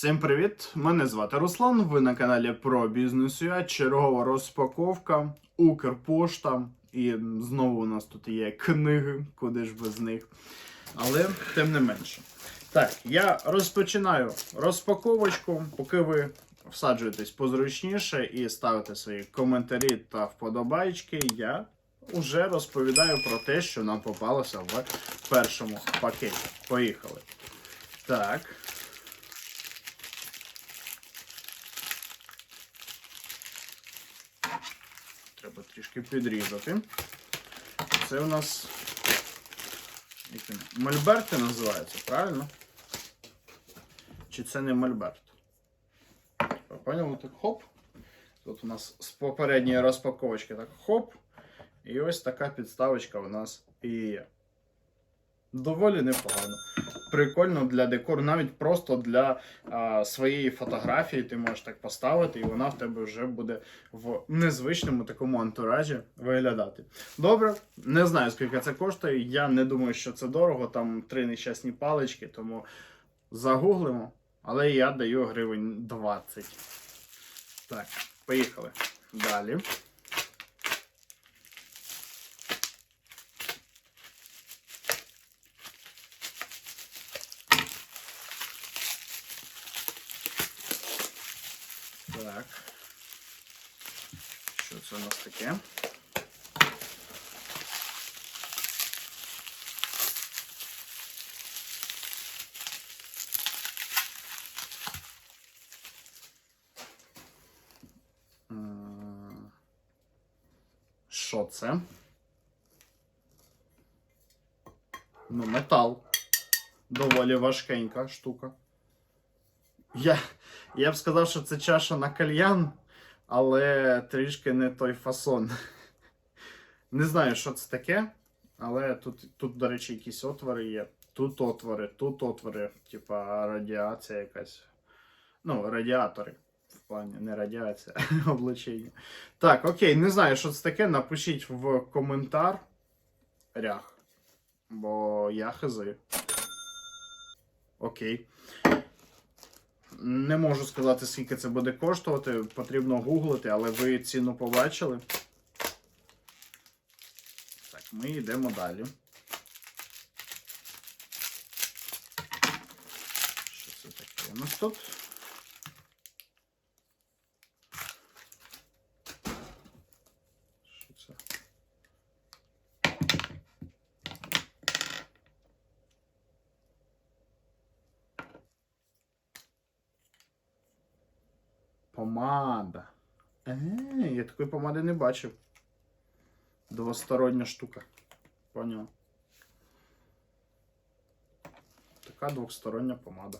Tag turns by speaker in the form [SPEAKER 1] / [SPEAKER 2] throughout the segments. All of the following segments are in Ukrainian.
[SPEAKER 1] Всім привіт! Мене звати Руслан. Ви на каналі про бізнес UA. Чергова розпаковка, Укрпошта. І знову у нас тут є книги, куди ж без них. Але тим не менше. Так, я розпочинаю розпаковочку, поки ви всаджуєтесь позручніше і ставите свої коментарі та вподобайки. Я вже розповідаю про те, що нам попалося в першому пакеті. Поїхали. Так. Треба трішки підрізати. Це у нас як? Мольберти називається, правильно? Чи це не мольберт? Поняли? Так хоп. Тут у нас з попередньої розпаковочки так хоп. І ось така підставочка у нас і є. Доволі непогано. Прикольно для декору, навіть просто для а, своєї фотографії ти можеш так поставити, і вона в тебе вже буде в незвичному такому антуражі виглядати. Добре, не знаю скільки це коштує. Я не думаю, що це дорого. Там три нещасні палички, тому загуглимо. Але я даю гривень 20. Так, поїхали. Далі. Так. Що це у нас таке? Що це? Ну, метал. Доволі важкенька штука. Я, я б сказав, що це чаша на кальян, але трішки не той фасон. Не знаю, що це таке, але тут, тут, до речі, якісь отвори є. Тут отвори, тут отвори, типа радіація якась. Ну, радіатори. В плані не радіація, облучення. Так, окей, не знаю, що це таке. Напишіть в коментар. Рях. Бо я хизи. Окей. Не можу сказати, скільки це буде коштувати. Потрібно гуглити, але ви ціну побачили. Так, ми йдемо далі. Що це таке у нас тут? Що це? Помада. Е, я такої помади не бачив. Двостороння штука. Поняв. Така двостороння помада.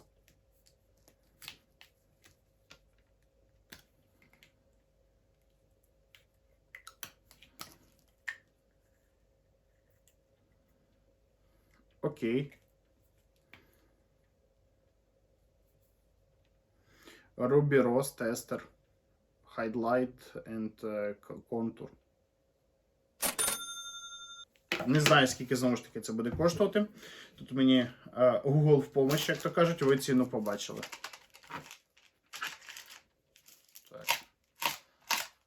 [SPEAKER 1] Окей. Ruby Rose Tester. Highlight and е, Contour. Не знаю, скільки знову ж таки це буде коштувати. Тут мені е, Google в помощь, як то кажуть, ви ціну побачили. Так.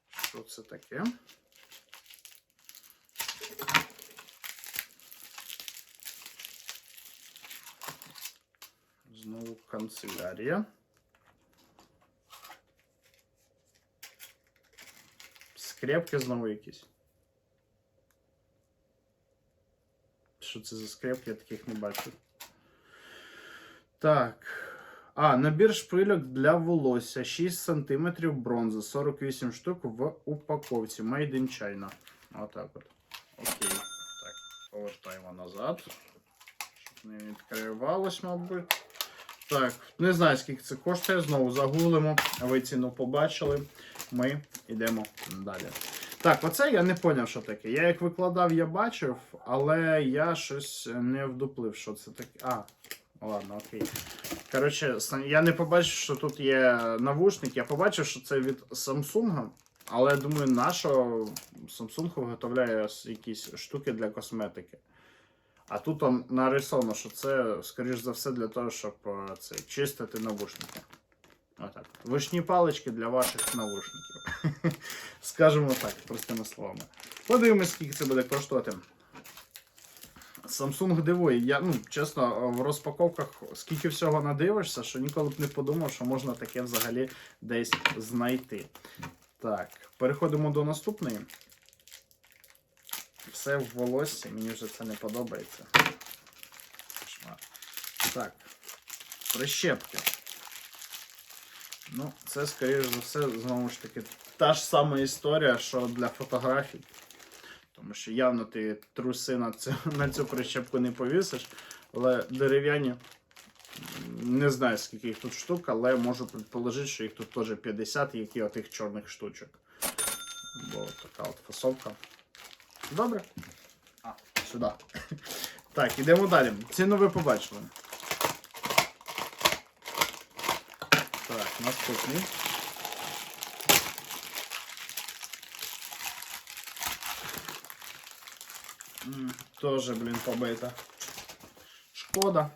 [SPEAKER 1] Що це таке? Знову канцелярія. Скрепки знову якісь. Що це за скрепки? Я таких не бачу. Так. А, набір шпильок для волосся. 6 см бронзи. 48 штук в упаковці. Made in China. Отак от. Окей. Так, повертаємо назад. Щоб не відкривалось, мабуть. Так, не знаю, скільки це коштує. Знову загуглимо. Ви ціну побачили. Ми йдемо далі. Так, оце я не поняв, що таке. Я як викладав, я бачив, але я щось не вдуплив, що це таке. А, ладно, окей. Коротше, я не побачив, що тут є навушник. Я побачив, що це від Samsung. Але я думаю, на що Samsung виготовляє якісь штуки для косметики. А тут нарисовано, що це, скоріш за все, для того, щоб е, це, чистити навушники. Отак. Вишні палички для ваших навушників. Скажемо так, простими словами. Подивимось, скільки це буде коштувати. Samsung дивує. Я, ну, чесно, в розпаковках скільки всього надивишся, що ніколи б не подумав, що можна таке взагалі десь знайти. Так, переходимо до наступної. Все в волоссі, мені вже це не подобається. Так, прищепки. Ну, це, скоріш за все, знову ж таки, та ж сама історія, що для фотографій. Тому що явно ти труси на цю, на цю прищепку не повісиш. Але дерев'яні, не знаю скільки їх тут штук, але можу предположити, що їх тут теж 50, як і отих чорних штучок. Бо така от фасовка. Добре. А, сюди. Так, ідемо далі. Ціну ви побачили. Наступний. Тоже, блін, побита. Шкода.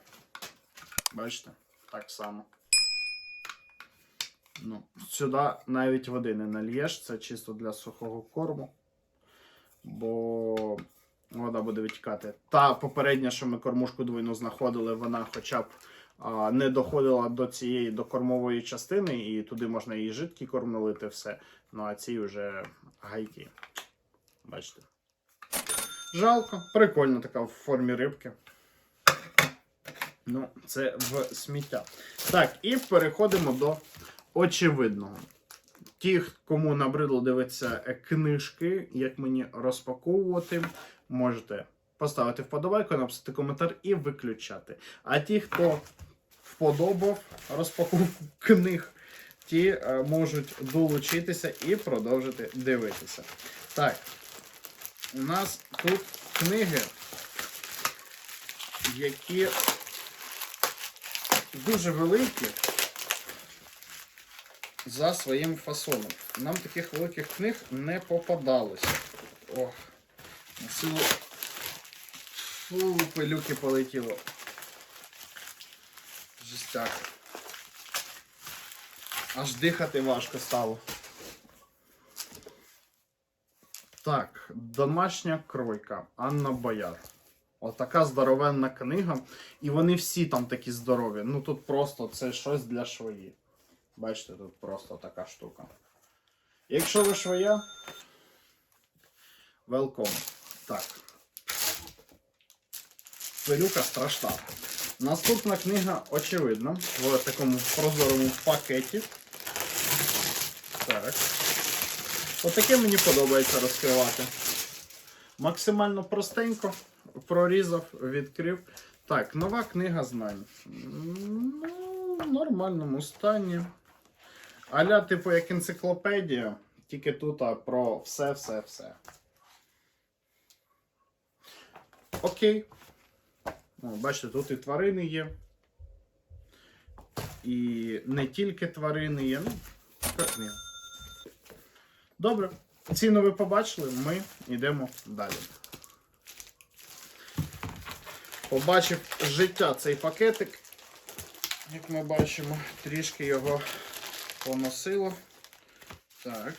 [SPEAKER 1] Бачите, так само. Ну, сюди навіть води не нальєш, це чисто для сухого корму. Бо вода буде витікати. Та попередня, що ми кормушку двойну знаходили, вона хоча б а, не доходила до цієї до кормової частини, і туди можна і жидкий корм налити все. Ну а ці вже гайки. Бачите. Жалко, прикольно така в формі рибки. Ну, це в сміття. Так, і переходимо до очевидного. Ті, кому набридло дивитися е, книжки, як мені розпаковувати, можете поставити вподобайку, написати коментар і виключати. А ті, хто вподобав розпаковку книг, ті е, можуть долучитися і продовжити дивитися. Так, у нас тут книги, які дуже великі за своїм фасоном. Нам таких великих книг не попадалося. Ох, на Фу, пилюки полетіло. Жестяк. Аж дихати важко стало. Так, домашня кройка Анна Бояр. Отака здоровенна книга. І вони всі там такі здорові. Ну тут просто це щось для швої. Бачите, тут просто така штука. Якщо ви швоя, велком. Так. Пилюка страшна. Наступна книга, очевидно, в такому прозорому пакеті. Так. Отаке мені подобається розкривати. Максимально простенько прорізав, відкрив. Так, нова книга знань. Ну, в нормальному стані. Аля, типу, як енциклопедія, тільки тут про все-все-все. Окей. О, бачите, тут і тварини є. І не тільки тварини є. Ну, книга. Добре. Ціну ви побачили, ми йдемо далі. Побачив життя цей пакетик. Як ми бачимо, трішки його поносило. Так.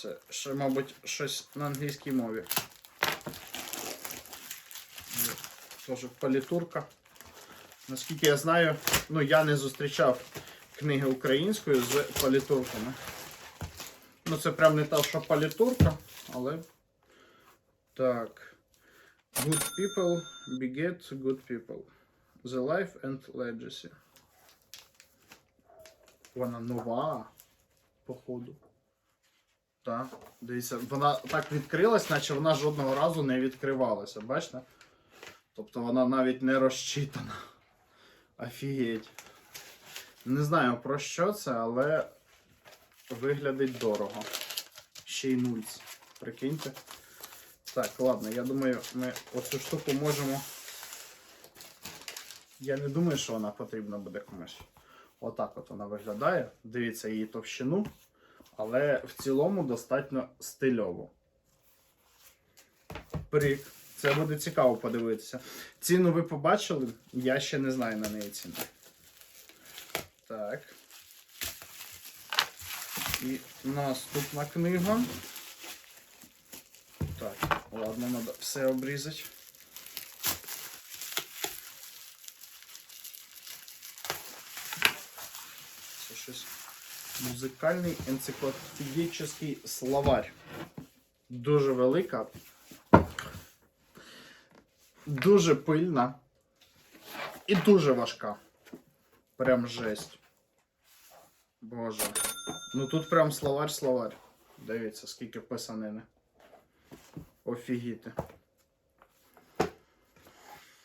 [SPEAKER 1] Це ще, мабуть, щось на англійській мові. Теж палітурка. Наскільки я знаю, ну я не зустрічав книги українською з палітурками. Ну, це прям не та, що палітурка, але. Так. Good people beget good people. The life and legacy. Вона нова, походу. Так, дивіться, вона так відкрилась, наче вона жодного разу не відкривалася, бачите? Тобто вона навіть не розчитана. Офігеть. Не знаю про що це, але виглядить дорого. Ще й нульц. Прикиньте. Так, ладно, я думаю, ми оцю штуку можемо. Я не думаю, що вона потрібна буде комусь. Отак от вона виглядає. Дивіться її товщину, але в цілому достатньо стильово. Прик. Це буде цікаво подивитися. Ціну ви побачили, я ще не знаю на неї ціну. Так. І наступна книга. Так, ладно, треба все обрізати. Це щось. Музикальний енциклопедичний словарь. Дуже велика. Дуже пильна. І дуже важка. Прям жесть. Боже. Ну тут прям словарь-словарь. Дивіться, скільки писанини. Офігіти.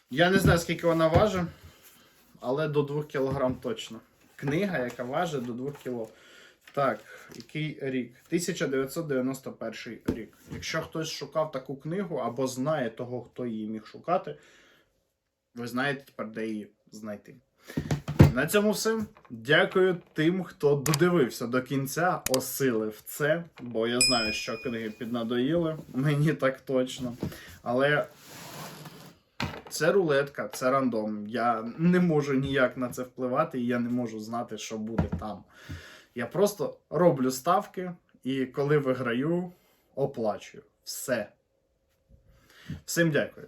[SPEAKER 1] Я не знаю, скільки вона важить, але до 2 кг точно. Книга, яка важить до 2 кг. Так, який рік? 1991 рік. Якщо хтось шукав таку книгу або знає того, хто її міг шукати, ви знаєте тепер, де її знайти. На цьому все. Дякую тим, хто додивився до кінця, осилив це, бо я знаю, що книги піднадоїли, мені так точно. Але це рулетка, це рандом. Я не можу ніяк на це впливати, і я не можу знати, що буде там. Я просто роблю ставки, і коли виграю, оплачую. Все. Всім дякую.